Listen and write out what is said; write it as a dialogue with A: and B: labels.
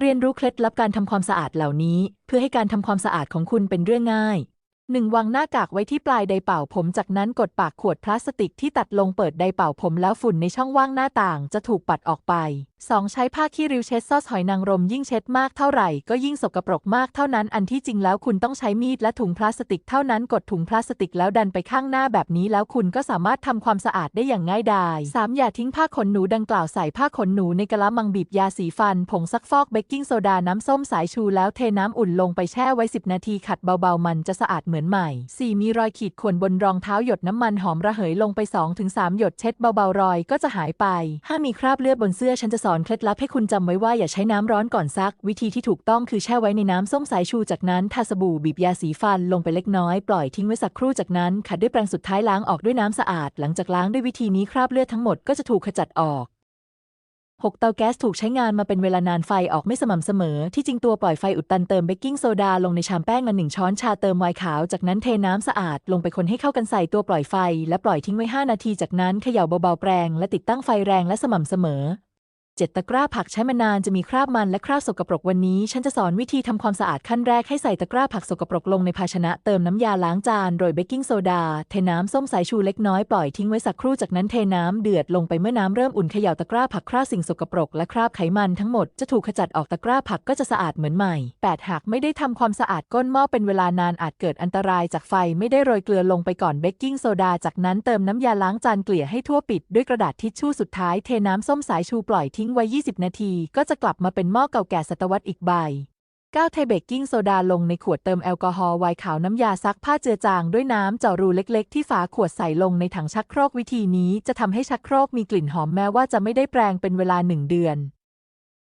A: เรียนรู้เคล็ดลับการทำความสะอาดเหล่านี้ เพื่อให้การทำความสะอาดของคุณเป็นเรื่องง่าย 1. วางหน้ากากไว้ที่ปลายไดเป่าผมจากนั้นกดปากขวดพลาสติกที่ตัดลงเปิดไดเป่าผมแล้วฝุ่นในช่องว่างหน้าต่างจะถูกปัดออกไป 2. ใช้ผ้าขี้ริ้วเช็ดซอสหอยนางรมยิ่งเช็ดมากเท่าไหร่ก็ยิ่งสกปรกมากเท่านั้นอันที่จริงแล้วคุณต้องใช้มีดและถุงพลาสติกเท่านั้นกดถุงพลาสติกแล้วดันไปข้างหน้าแบบนี้แล้วคุณก็สามารถทำความสะอาดได้อย่างง่ายดาย 3. อย่าทิ้งผ้าขนหนูดังกล่าวใส่ผ้าขนหนูในกระมังบีบยาสีฟัน ผงซักฟอกเบกกิ้งโซดาน้ำส้มสายชูแล้วเทน้ำอุ่นลงไปแช่ไว้ 10 นาทีขัดเบาๆมันจะสะอาดเหมือนใหม่ 4. มีรอยขีดข่วนบนรองเท้าหยดน้ำมันหอมระเหยลงไป 2-3 หยดเช็ดเบาๆรอยก็จะหายไป 5. มีคราบเลือดบนเสื้อฉันจะสอนเคล็ดลับให้คุณจำไว้ว่าอย่าใช้น้ำร้อนก่อนซัก วิธีที่ถูกต้องคือแช่ไว้ในน้ำส้มสายชูจากนั้นทาสบู่บีบยาสีฟันลงไปเล็กน้อยปล่อยทิ้งไว้สักครู่จากนั้นขัดด้วยแปรงสุดท้ายล้างออกด้วยน้ำสะอาด หลังจากล้างด้วยวิธีนี้คราบเลือดทั้งหมดก็จะถูกขจัดออก 6 เตาแก๊สถูกใช้งานมาเป็นเวลานานไฟออกไม่สม่ำเสมอ ที่จริงตัวปล่อยไฟอุดตันเติมเบกกิ้งโซดาลงในชามแป้งมาหนึ่งช้อนชาเติมไวน์ขาว จากนั้นเทน้ำสะอาด ลงไปคนให้เข้ากันใส่ตัวปล่อยไฟ และปล่อยทิ้งไว้ 5 นาที จากนั้นเขย่าเบาๆแปรงและติดตั้งไฟแรงและสม่ำเสมอ 7 ตะกร้าผักใช้มานานจะมีคราบมันและคราบสกปรกวันนี้ ฉันจะสอนวิธีทำความสะอาดขั้นแรกให้ใส่ตะกร้าผักสกปรกลงในภาชนะเติมน้ำยาล้างจานโรยเบกกิ้งโซดา เทน้ำส้มสายชูเล็กน้อยปล่อยทิ้งไว้สักครู่จากนั้นเทน้ำเดือดลงไปเมื่อน้ำเริ่มอุ่นเขย่าตะกร้าผักคราบสิ่งสกปรกและคราบไขมันทั้งหมดจะถูกขจัดออกตะกร้าผักก็จะสะอาดเหมือนใหม่ 8 หากไม่ได้ทำความสะอาดก้นหม้อเป็นเวลานานอาจเกิดอันตรายจากไฟไม่ได้โรยเกลือลงไปก่อนเบกกิ้งโซดาจากนั้นเติมน้ำยาล้างจานเกลี่ยให้ทั่วปิดด้วยกระดาษทิชชู่สุดท้ายเทน้ำส้มสายชูปล่อยทิ้งไว้ 20 นาที ก็จะกลับมาเป็นหม้อเก่าแก่ศตวรรษอีกใบ9เทเบกกิ้งโซดาลงในขวดเติมแอลกอฮอล์ไวน์ขาวน้ำยาซักผ้าเจือจางด้วยน้ำเจาะรูเล็กๆ ที่ฝาขวดใส่ลงในถังชักโครกวิธีนี้จะทำให้ชักโครกมีกลิ่นหอมแม้ว่าจะไม่ได้แปรงเป็นเวลาหนึ่งเดือน